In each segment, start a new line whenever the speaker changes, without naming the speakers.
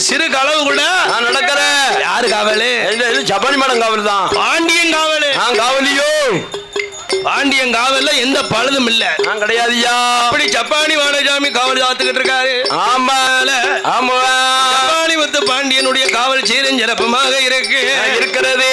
சிறு களவு கூட.
நான் நடக்கிற
யாரு காவலு
ஜப்பானி மேடம் காவல் தான்.
பாண்டியன் காவலு.
நான் காவலியோ?
பாண்டியன் காவல்ல எந்த பழுதும் இல்ல.
நான் கிடையாதுயா
அப்படி ஜப்பானி வாழசாமி காவல் காத்துக்கிட்டு இருக்காரு.
ஆமா. ஆமா.
ஜப்பானி முத்து பாண்டியனுடைய காவல் சீரன் சிறப்புமாக இருக்கு.
இருக்கிறது.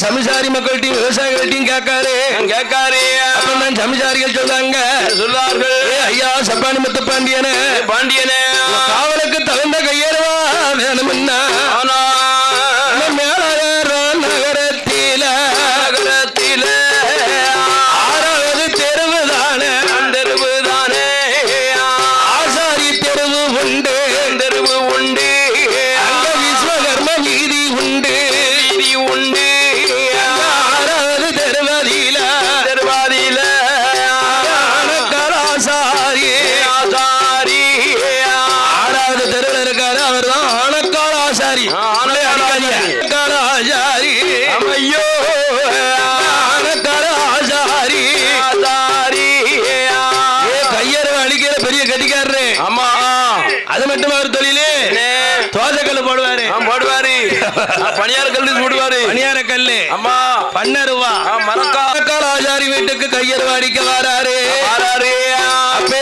சமிசாரி மக்கள்கிட்டையும் விவசாயிகள்கிட்டையும் கேட்காரு
கேட்காரே
அப்ப நான் சமிசாரிகள் சொல்றாங்க.
சொல்லார்கள்
"ஏ ஐயா சப்பானி முத்து பாண்டியனே.
பாண்டியனே.
அது மட்டும் அவர் தொழிலு. தோசைக்கல் போடுவாரு.
போடுவாரு. பணியார் கல்லு போடுவாரு
பணியார கல்லு.
அம்மா
பன்னருவா.
மரக்கா.
ஆசாரி வீட்டுக்கு கையறு அடிக்க வராரு.
ஆறாரு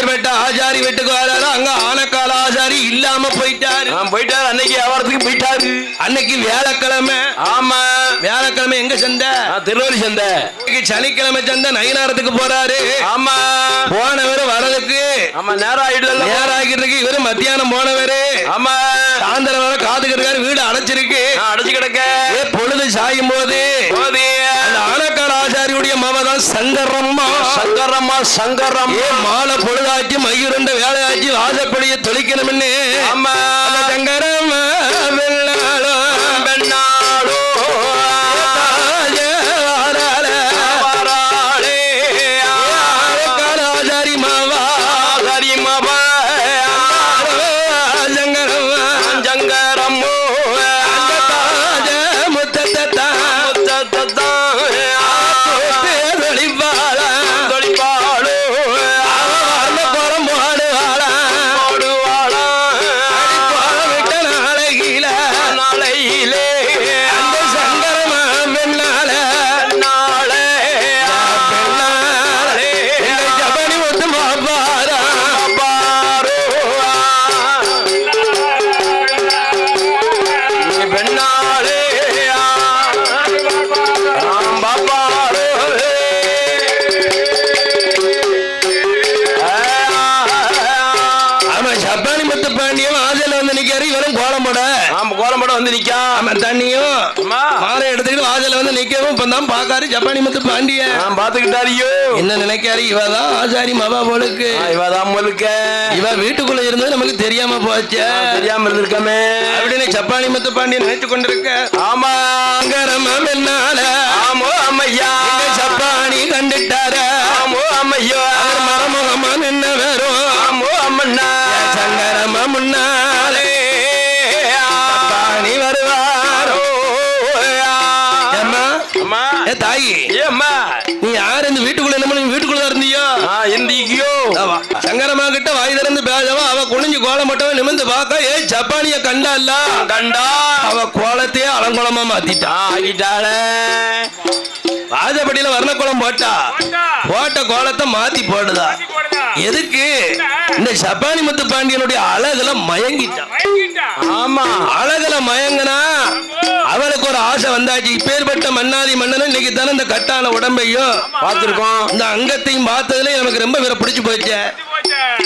அப்பேற்பட்ட ஆசாரி வீட்டுக்கு வராரு? அங்க ஆனக்கால ஆசாரி இல்லாம போயிட்டாரு.
போயிட்டாரு. அன்னைக்கு வியாபாரத்துக்கு போயிட்டாரு.
அன்னைக்கு வியாழக்கிழமை.
ஆமா.
வியாழக்கிழமை எங்க சந்தை?
திருவள்ளி சந்தை.
இன்னைக்கு சனிக்கிழமை சந்தை நயினாரத்துக்கு போறாரு.
ஆமா.
போனவர் வரதுக்கு.
ஆமா நேரம் ஆயிடுதல்ல.
நேரம் ஆகிட்டு இருக்கு. இவரு மத்தியானம் போனவரு.
ஆமா.
சாயந்தரம் வர காத்துக்கிட்டு வீடு அடைச்சிருக்கு.
அடைச்சு கிடக்க.
சங்கரம்மா.
சங்கரம்மா சங்கரம்
ஏ மாலை பொழுதாச்சு மயிருண்ட வேலையாச்சு வாசப்படிய தொலைக்கணும்னு
ஆமா. நான் பாத்துக்கிட்டாரியோ
என்ன நினைக்காரு இவதான் ஆசாரி மபா போலுக்கு.
இவதான் முழுக்க
இவ வீட்டுக்குள்ள இருந்தது நமக்கு தெரியாம போச்சே.
தெரியாம இருந்திருக்கமே.
அப்படின்னு ஜப்பானி முத்து பாண்டியன் நினைச்சு கொண்டிருக்க.
ஆமா.
சங்கரமா என்னால.
ஆமோ அம்மையா.
ஜப்பானி கண்டுட்டார.
ஆமோ அம்மையா.
மரமுகமா நின்ன வரும்
ஆமோ அம்மண்ணா.
சங்கரமா முன்னாலே. ஜப்பானி வருவாரோ.
அம்மா.
தாயி.
ஏம்மா
நீ யார் இந்த வீட்டுக்குள்ள என்ன பண்ணி வீட்டுக்குள்ள தான் இருந்தியோ
ஆ எந்திக்கியோ
அவ சங்கரமா கிட்ட வாய் திறந்து பேசவா அவ குனிஞ்சு கோலம் நிமிந்து பார்க்க ஏ ஜப்பானிய கண்டால
கண்டா.
அவ கோலத்தையே அலங்கோலமா மாத்திட்டா.
ஆகிட்டாளே
வாஜப்படியில வர்ணக்குளம் போட்டா. போட்ட. கோலத்தை மாத்தி போடுதா. எதுக்கு? இந்த ஜப்பானி முத்து பாண்டியனுடைய அழகுல மயங்கிட்டான்
ஆமா.
அழகுல மயங்கினா அவளுக்கு ஒரு ஆசை வந்தாச்சு. இப்பேற்பட்ட மன்னாதி மன்னனும் இன்னைக்கு தானே இந்த கட்டான உடம்பையும்
பார்த்திருக்கோம்.
இந்த அங்கத்தையும் பார்த்ததுல எனக்கு ரொம்ப வேற பிடிச்சு போச்சு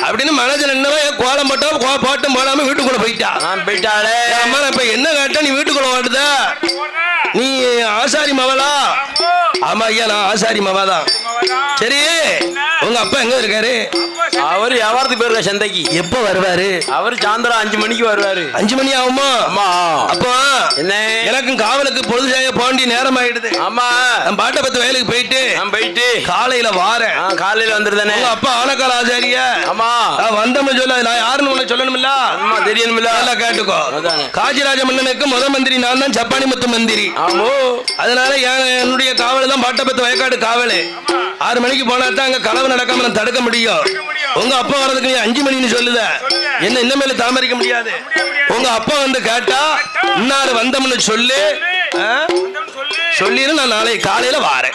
அப்படின்னு மனதில் என்னவோ கோலம் போட்டோம் கோ- போட்டும் போடாம வீட்டுக்குள்ள போயிட்டா.
நான் போயிட்டாளே.
அம்மா இப்ப என்ன கேட்டா நீ வீட்டுக்குள்ள ஓடுதா நீ ஆசாரி மவளா? ஆமா ஐயா நான் ஆசாரி மவாதான் சரி உங்க அப்பா எங்க இருக்காரு?
அவர் வியாபாரத்துக்கு போயிருக்க சந்தைக்கு
எப்ப வருவாரு?
அவர் சாயந்தரம் அஞ்சு மணிக்கு வருவாரு.
அஞ்சு மணி ஆகுமா?
ஆமா.
அப்போ
என்ன?
எனக்கும் காவலுக்கு பொழுது செய்ய போண்டி நேரம் ஆயிடுது
ஆமா.
நான் பாட்டை பத்து வயலுக்கு போயிட்டு
நான் போயிட்டு.
காலையில வாரேன்.
காலையில வந்துருதானே?
உங்க அப்பா ஆனக்கால ஆச்சாரிய?
ஆமா.
நான் வந்தோம்னு சொல்ல நான் யாருன்னு உனக்கு சொல்லணும்ல
ஆமா தெரியணும்ல
நல்லா கேட்டுக்கோ. காஜிராஜ மன்னனுக்கு முத மந்திரி நான் தான் சப்பானி முத்து மந்திரி.
ஆமோ.
அதனால என் என்னுடைய காவல் தான் பாட்டப்பத்து வயக்காடு காவல். ஆறு மணிக்கு போனா தான் அங்க களவு நடக்காம நான் தடுக்க முடியும். உங்க அப்பா வர்றதுக்கு நீ அஞ்சு மணின்னு சொல்லுத. என்ன இன்னமேல தாமரிக்க முடியாது. உங்க அப்பா வந்து கேட்டா இன்னாரு வந்தோம்னு சொல்லு. ஆ? சொல்லிரு நான் நாளை காலையில வாரேன்.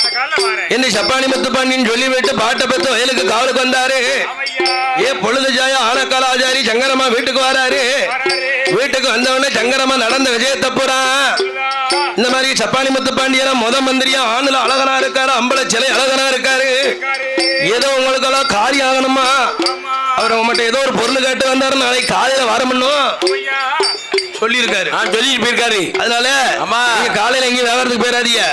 என்ன சப்பானி முத்து பாண்டியன் சொல்லி விட்டு பாட்டப்பத்து வயலுக்கு காவலுக்கு வந்தாரு. ஏ பொழுது ஜாய ஆனக்கால ஆச்சாரி சங்கரமா வீட்டுக்கு வராரு. வீட்டுக்கு வந்தவொடனே சங்கரமா நடந்த விஜயத்தை புறான் இந்த மாதிரி சப்பானி முத்து பாண்டியனா முத மந்திரியா ஆணுல அழகனா இருக்காரு அம்பல சிலை அழகனா இருக்காரு. ஏதோ உங்களுக்கெல்லாம் காரியம் ஆகணுமா? அவர் உங்கள்கிட்ட ஏதோ ஒரு பொருள் கேட்டு வந்தாரு நாளைக்கு காலையில வரமுன்னும் சொல்லியிருக்காரு.
நான் சொல்லிட்டு போயிருக்காரு.
அதனால
ஆமா.
நீங்க காலையில எங்கேயும் வியாபாரத்துக்கு போயிடாதீங்க.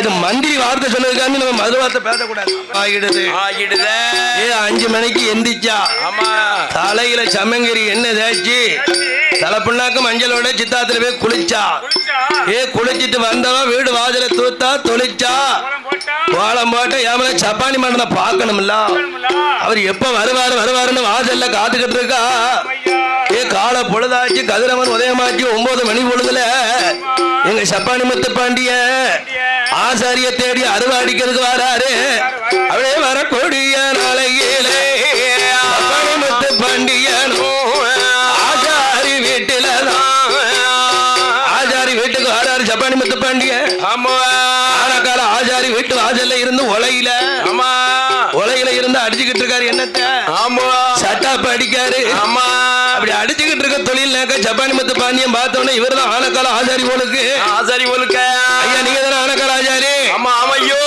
இது மந்திரி வார்த்தை சொன்னதுக்காண்டி நம்ம மது வார்த்தை பேசக்கூடாது. ஆகிடுது.
ஆகிடுதே.
ஏ அஞ்சு மணிக்கு எந்திரிச்சா?
ஆமா.
தலையில சமங்கரி எண்ணெய் தேய்ச்சி தலை புண்ணாக்கு மஞ்சளோட சித்தாத்துல போய் குளிச்சா. ஏ குளிச்சிட்டு வந்தவ வீடு வாசல தூத்தா தொளிச்சா. கோலம் போட்டு? ஏமல சப்பானி மண்டனை பார்க்கணும்ல. அவர் எப்ப வருவாரு வருவாருன்னு வாசல்ல காத்துக்கிட்டு இருக்கா. ஏ கால பொழுதாச்சு கதிரவன் உதயமாச்சு ஒன்பது மணி பொழுதுல எங்க சப்பானி முத்து பாண்டிய ஆசாரிய தேடி அருவா அடிக்கிறதுக்கு வராரு. அப்படியே வரக்கூடிய நாளையிலே முத்து பாண்டியனும் ஆசாரி வீட்டுல ஆசாரி வீட்டுக்கு வராரு சப்பானி முத்து பாண்டிய
ஆமா.
ஆனக்கால ஆசாரி வீட்டு வாசல்ல இருந்து உலையில
ஆமா.
உலையில இருந்து அடிச்சுக்கிட்டு இருக்காரு என்னத்த?
ஆமா.
சட்டாப்பு அடிக்காரு.
ஆமா.
அப்படி அடிச்சுக்கிட்டு இருக்க தொழில்னாக்க ஜப்பானி முத்து பாண்டியன் பார்த்தோன்னே இவர் தான் ஆனக்கால ஆசாரி போலுக்கு.
ஆசாரி ஒழுக்க
ஐயா நீங்க தானே ஆனக்கால ஆசாரி
ஆமா ஆமையோ.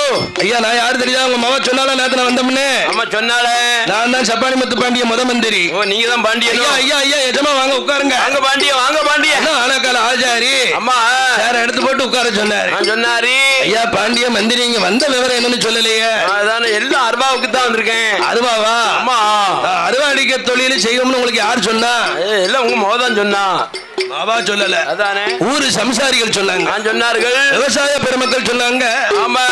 ஐயா நான் யாரு தெரியுதா? உங்க மாமா சொன்னாலும் நேத்து நான் வந்தோம்னு
ஆமா சொன்னாலே
நான் தான் சப்பானி முத்து பாண்டிய முத மந்திரி.
ஓ நீங்க தான் பாண்டியன்?
ஐயா ஐயா ஐயா எஜமா வாங்க உட்காருங்க.
வாங்க பாண்டிய வாங்க பாண்டிய
ஆனக்கால ஆசாரி
அம்மா
வேற எடுத்து போட்டு உட்கார சொன்னாரு.
சொன்னாரு.
ஐயா பாண்டிய மந்திரி இங்க வந்த விவரம் என்னன்னு சொல்லலையே.
அதானே எல்லாம் அருபாவுக்கு தான் வந்திருக்கேன்.
அருவாவா?
அம்மா.
நான் அருவாடிக்க தொழில் செய்யணும்னு உங்களுக்கு யார் சொன்னா?
எல்லாம் உங்க மோதான் சொன்னா.
பாபா சொல்லல.
அதானே?
ஊரு சம்சாரிகள் சொன்னாங்க.
நான் சொன்னார்கள்.
விவசாய பெருமக்கள் சொன்னாங்க.
ஆமா.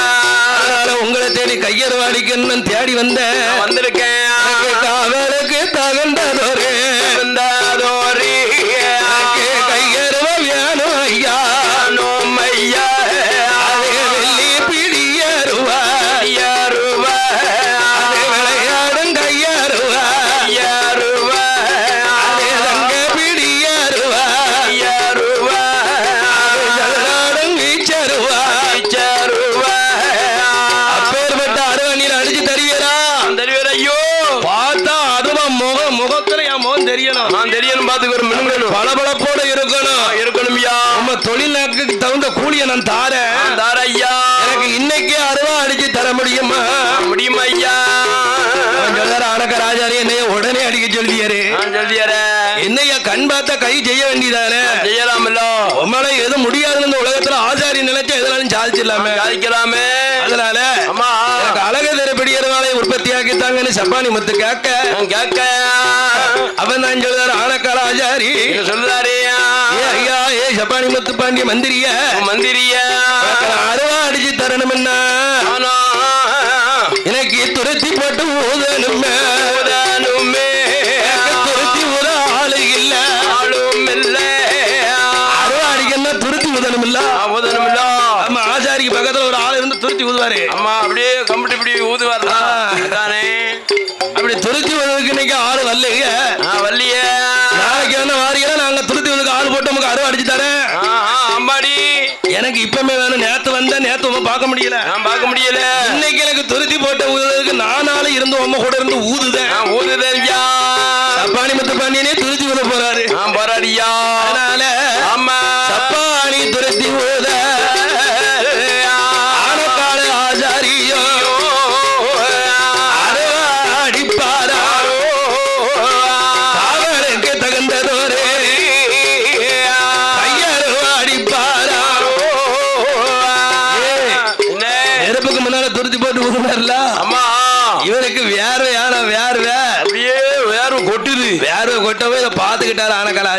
உங்களை தேடி கையறுவாடிக்கன்னு தேடி வந்தேன்.
மினுங்கணும்
பளபளப்போட இருக்கணும்.
இருக்கணும்யா.
நம்ம தொழில்நாட்டுக்கு தகுந்த கூலிய நான் தாரேன்
தார ஐயா
எனக்கு இன்னைக்கே அருவா அடிச்சு தர முடியுமா?
முடியுமா ஐயா?
ஆனக்க ராஜாரி என்னைய உடனே அடிக்க சொல்லியாரு.
நான் சொல்லியறேன்
என்னையா கண் பார்த்தா கை செய்ய வேண்டியதானே?
செய்யலாமல்ல.
உன்னால எதுவும் முடியாதுன்னு இந்த உலகத்துல ஆசாரி நினைச்சா எதனாலும் சாதிச்சிடலாமே.
சாதிக்கலாமே.
அதனால அழகு திறப்படியறவாளை உற்பத்தி ஆக்கித்தாங்கன்னு சப்பானி முத்து கேட்க.
கேட்க.
அவன் தான் சொல்றாரு
சொல்லுதாரே
ஏ ஐயா ஏ முத்து பாண்டிய மந்திரிய.
மந்திரியா.
அருவா அடிச்சு தரணும்னா.
ஆனா.
எனக்கு துருத்தி போட்டு ஊதணுமே உங்க பார்க்க முடியல.
நான் பார்க்க முடியல.
இன்னைக்கு எனக்கு துருத்தி போட்ட ஊதுறதுக்கு நானால இருந்து உங்க கூட இருந்து ஊதுதேன்.
நான்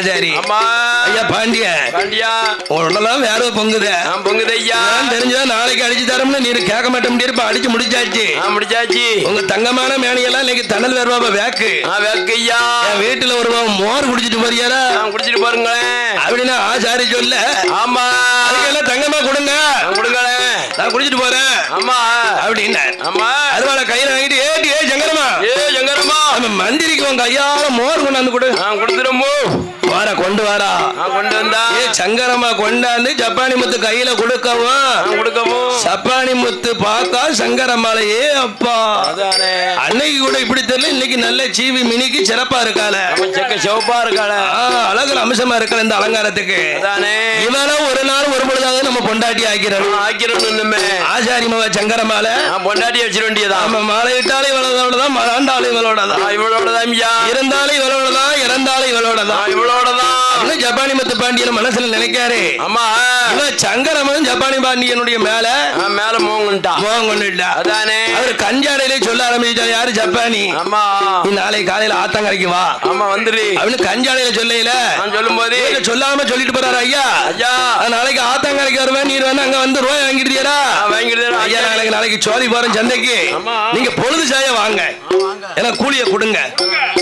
அம்மா.
ஐயா பாண்டிய.
பாண்டியா.
உடனெல்லாம் வேர்வை பொங்குதே.
பொங்குது ஐயா
நான் தெரிஞ்சா நாளைக்கு அடிச்சு தரோம்னு நீ கேட்க மாட்ட முடியாது அடிச்சு முடிச்சாச்சு.
முடிச்சாச்சு.
உங்க தங்கமான மேனியெல்லாம் இன்னைக்கு தணல் வேர்வாப வேக்கு.
வேக்கு ஐயா.
என் வீட்டுல ஒரு மோர் குடிச்சிட்டு போறியாரா
குடிச்சிட்டு பாருங்களேன்.
அப்படின்னு ஆசாரி சொல்ல.
ஆமா.
அதுக்கெல்லாம் தங்கமா கொடுங்க.
கொடுங்களேன்.
நான் குடிச்சிட்டு போறேன்.
ஆமா.
அப்படின்னார்.
ஆமா.
அதுவாட கையில வாங்கிட்டு ஏ சங்கரமா
ஏ ஜங்கரம்மா.
நம்ம மந்திரிக்கு உன் கையால மோர் கொண்டாந்து கொடு.
நான் கொடுத்துருமோ
வார கொண்டு வாரா
நான் கொண்டு வந்தா.
ஏ சங்கரமா கொண்டாந்து ஜப்பானி முத்து கையில கொடுக்கவும்
கொடுக்கவும்
சப்பானி முத்து பார்த்தா சங்கரமாலையே அப்பா.
அதானே.
அன்னைக்கு கூட இப்படி தெரியல இன்னைக்கு நல்ல சீவி மினிக்கு சிறப்பா இருக்கால
நம்ம செக்க சிவப்பா இருக்காள.
அழகுல அம்சமா இருக்கல இந்த அலங்காரத்துக்கு. இவனும் ஒரு நாள் ஒரு பொழுதாவது நம்ம பொண்டாட்டி ஆக்கிறோம்
ஆக்கிரம் இன்னுமே.
ஆசாரி மாவ சங்கர மாலை
நான் பொண்டாட்டி வச்சிட வேண்டியதான்
நம்ம மாலை இட்டாலும் இவளோட தான் மலாண்டாலும் இவளோட தான்
நான் இவளோட தான் ஐயா.
இருந்தாலும் இவளோட தான் இறந்தாலும் இவளோட தான்
நான் இவளோட தான்
இன்னும் ஜப்பானி முத்து பாண்டியன் மனசுல நினைக்காரு?
அம்மா
இவன் சங்கரமன் ஜப்பானி பாண்டியனுடைய மேல
மேல மோங்கன்ட்டா
மோகம் கொண்டுட்டா
அதானே.
அவர் கஞ்சாடையிலே சொல்ல யாரு ஜப்பானி?
அம்மா
நீ நாளை காலையில ஆத்தங்கரைக்கு வா.
ஆமா வந்துரு.
அப்படின்னு கஞ்சாடையில சொல்லையில
நான் சொல்லும் போது
சொல்லாம சொல்லிட்டு போறாரு ஐயா
ஐயா.
நாளைக்கு ஆத்தங்கரைக்கு வருவேன் நீர் வேணா அங்க வந்து ரூபாய் வாங்கிடுறியடா
நான் வாங்கிடுறேன்
ஐயா நாளைக்கு நாளைக்கு சோதி போறேன் சந்தைக்கு.
ஆமா.
நீங்க பொழுது சாய வாங்க. எனக்கு கூலிய கொடுங்க.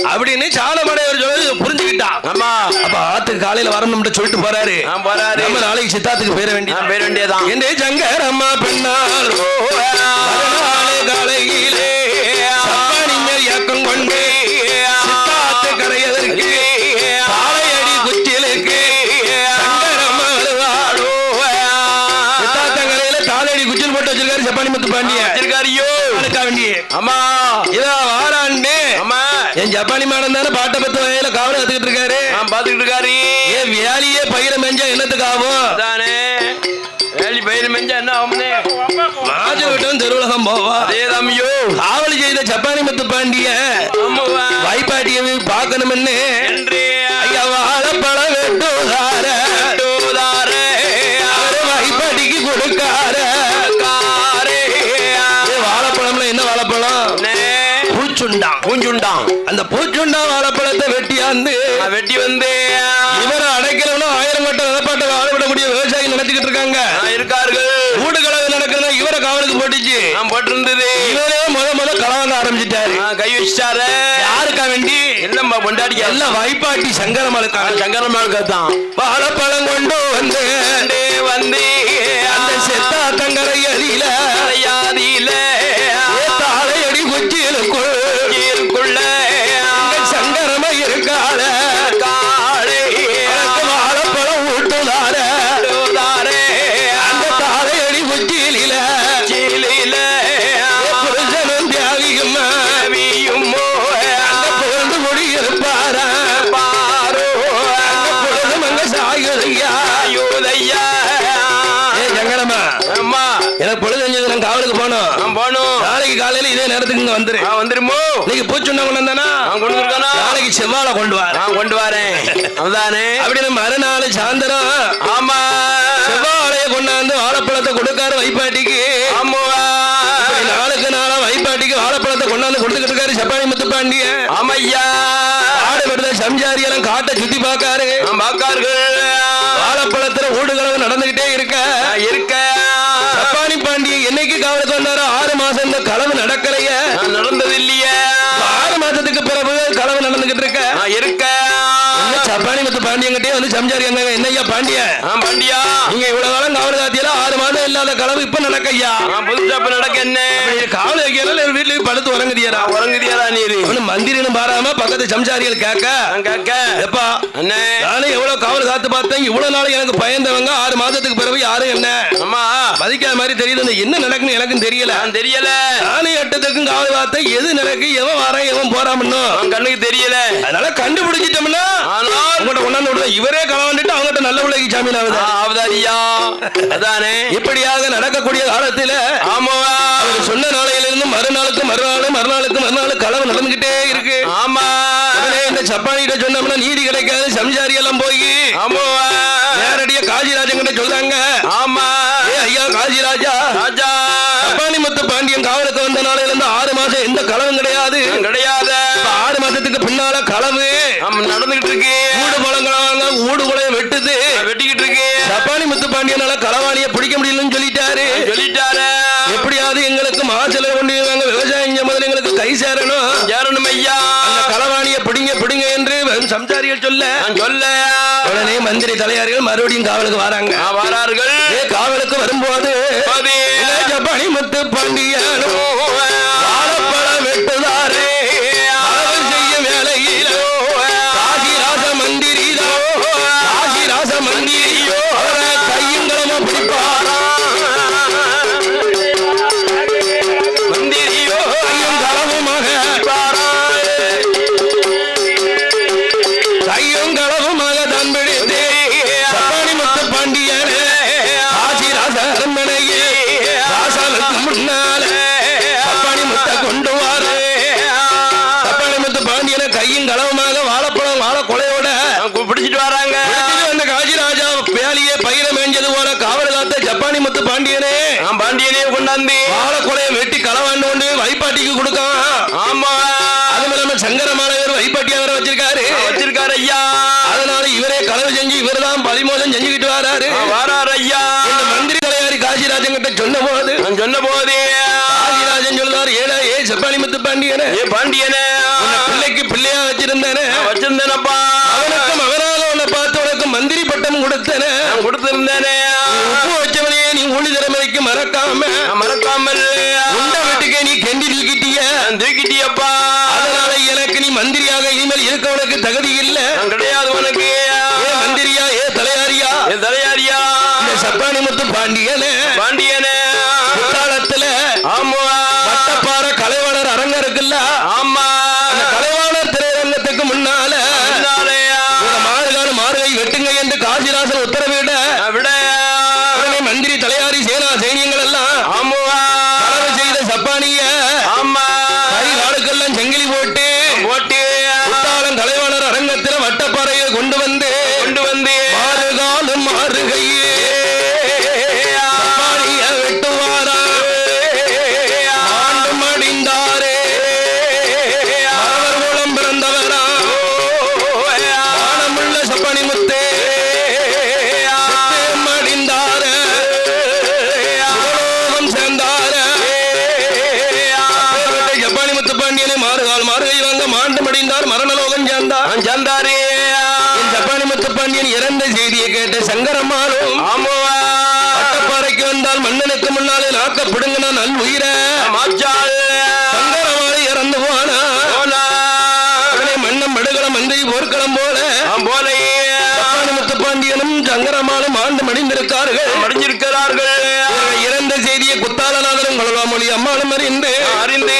அப்படின்னு சாலமடையவர் சொல்லி புரிஞ்சுக்கிட்டான்
அம்மா
அப்ப ஆத்துக்கு காலையில வரணும்னு சொல்லிட்டு போறாரு. நம்ம நாளைக்கு சித்தாத்துக்கு போயிட
நான்
வேண்டியது
பேர் வேண்டியதான்
என்று சங்கர் அம்மா பெண்ணால் காலையிலே இயக்கம் கொண்டு சித்தாத்து கரையதற்கு பாளையடி குச்சிலுக்கு சங்கரம்மா வருவாளோ சித்தாத்தங்கரையில தாளடி குச்சில் போட்டு வச்சிருக்காரு சப்பானி முத்து பாண்டிய
வச்சிருக்காரியோ
அதுக்கா வேண்டிய.
அம்மா
இதா வாராண்டு
அம்மா
என் ஜப்பானி மேடம் தானே பாட்டை பத்து வகையில காவல கத்துக்கிட்டு இருக்காரு.
பாத்துக்கிட்டு இருக்காரு.
ஏன் வேலையே பயிர மெஞ்சா என்னத்துக்கு ஆகும்?
அதானே. வேலி பயிர் மெஞ்சா என்ன ஆகும்னே.
ராஜ விட்டும் திருவுலகம் போவா.
அதே தம்பியோ
காவல் செய்த ஜப்பானி முத்து பாண்டிய வாய்ப்பாட்டியை பார்க்கணும்னு ஐயா வாழப்பழ வெட்டுதார
டூதாரே
அவரு வாய்ப்பாட்டிக்கு கொடுக்கார. வாழைப்பழம்ல என்ன வாழைப்பழம்? பூச்சுண்டான்.
பூஞ்சுண்டான்.
அந்த பூச்சுண்டா வாழைப்பழத்தை வெட்டியாந்து
வெட்டி வந்து
இவரை அடைக்கலன்னா ஆயிரம் கட்ட நிலப்பாட்டை வாழவிடக்கூடிய விவசாயி நடத்திக்கிட்டு இருக்காங்க.
இருக்கார்கள்.
கூடு கலவு நடக்கிறதா இவரை காவலுக்கு போட்டுச்சு.
போட்டிருந்தது.
இவரே முத முத களவாங்க ஆரம்பிச்சிட்டாரு.
கை வச்சிட்டாரு.
யாருக்கா வேண்டி?
இல்லம்மா பொண்டாடிக்க
எல்லாம் வாய்ப்பாட்டி சங்கரமலுக்கான
சங்கரமாளுக்கு தான்.
வாழைப்பழம் கொண்டு வந்து பூச்சுண்டா கொண்டு வந்தானா
கொண்டு வந்திருக்கானா?
நாளைக்கு செவ்வாழை கொண்டு வர
நான் கொண்டு வரேன். அதுதானே?
அப்படின்னு மறுநாள் சாயந்தரம்
ஆமா.
செவ்வாழைய கொண்டாந்து வாழைப்பழத்தை கொடுக்காரு வைப்பாட்டிக்கு. இப்படி நாளுக்கு நாளா வைப்பாட்டிக்கு வாழைப்பழத்தை கொண்டாந்து கொடுத்துக்கிட்டு இருக்காரு செப்பாணி முத்துப்பாண்டிய
ஆமையா.
ஆடு விடுத சம்சாரி எல்லாம் காட்டை சுத்தி பார்க்காரு. சம்சாரி அங்க என்னய்யா பாண்டிய?
பண்டியா.
நீங்க இவ்வளவு காலம் காவல் காத்தியில ஆறு மாதம் இல்லாத களவு இப்ப நடக்கையா
புதுசா இப்ப நடக்க என்ன?
காவல் வீட்டுல படுத்து உறங்குதியாரா
உறங்குதியாரா நீரு
அவனு மந்திரின்னு பாராம பக்கத்து சம்சாரிகள் கேட்க
கேட்க.
எப்பா
அண்ணே.
நானும் எவ்வளவு காவல் காத்து பார்த்தேன் இவ்வளவு நாள் எனக்கு பயந்தவங்க ஆறு மாதத்துக்கு பிறகு யாரும் என்ன?
அம்மா
மதிக்காத மாதிரி தெரியுது என்ன நடக்குன்னு எனக்கும் தெரியல.
தெரியல.
நானும் எட்டத்துக்கும் காவல் பார்த்தேன் எது நடக்கு எவன் வரான் எவன் போறான்னு.
அவன் கண்ணுக்கு தெரியல.
அதனால கண்டுபிடிச்சிட்டோம்னா உங்கள்கிட்ட கொண்டாந்து விடுவேன் இவரே களவாண்டுட்டு அவங்ககிட்ட நல்ல பிள்ளைக்கு ஜாமீன் ஆகுது
ஆ, அவதாரியா? அதானே.
இப்படியாக நடக்கக்கூடிய காலத்துல அவர் சொன்ன நாளையிலிருந்து மறுநாளுக்கு மறுநாள் மறுநாளுக்கு மறுநாள் களவு நடந்துகிட்டே இருக்கு.
ஆமா.
இந்த சப்பானிட்ட சொன்னோம்னா நீதி கிடைக்காது சம்சாரி எல்லாம் போய்.
ஆமாவா
நேரடியா காஜிராஜன் கிட்ட சொல்றாங்க.
ஆமா.
ஏ ஐயா காஜிராஜா.
ராஜா.
சப்பானி முத்து பாண்டியன் காவலுக்கு வந்த நாளையில இருந்து ஆறு மாசம் எந்த களவும் கிடையாது.
கிடையாத.
ஆறு மாசத்துக்கு பின்னால களவு.
ஆமா நடந்துகிட்டு இருக்கு.
ஊடு பழங்களவாங்க ஊடு குலைய வெட்டுது.
வெட்டிக்கிட்டு இருக்கு.
சப்பானி முத்து பாண்டியனால களவாணிய சம்சாரிகள் சொல்ல.
சொல்ல.
உடனே மந்திரி தலையாரிகள் மறுபடியும் காவலுக்கு வராங்க.
வரார்கள்.
காவலுக்கு வரும்போது ஜப்பானி முத்து பாண்டியனோ இவர்தான் பலிமோசம் செஞ்சுக்கிட்டு வராரு.
வாராரு ஐயா
மந்திரி தலையாரி காசிராஜன் கிட்ட சொன்ன போது
சொன்ன போதே
காசிராஜன் சொல்றாரு ஏடா ஏ செப்பானி முத்து பாண்டியனே.
ஏ பாண்டியனே.
பாண்டியனே.
பாண்டியனே.
நல் உயிர சங்கரமாலை இறந்து போனா. மன்னம் படுகளம் மந்திரி போர்க்களம் போல.
நான் போலையே
ஜப்பானி முத்து பாண்டியனும் சங்கரமாலும் ஆண்டு மடிந்திருக்கார்கள்
மடிஞ்சிருக்கிறார்கள்
இறந்த செய்தியை குத்தாலநாதனும் கொலவாமொழி அம்மாளும் அறிந்து.
அறிந்து.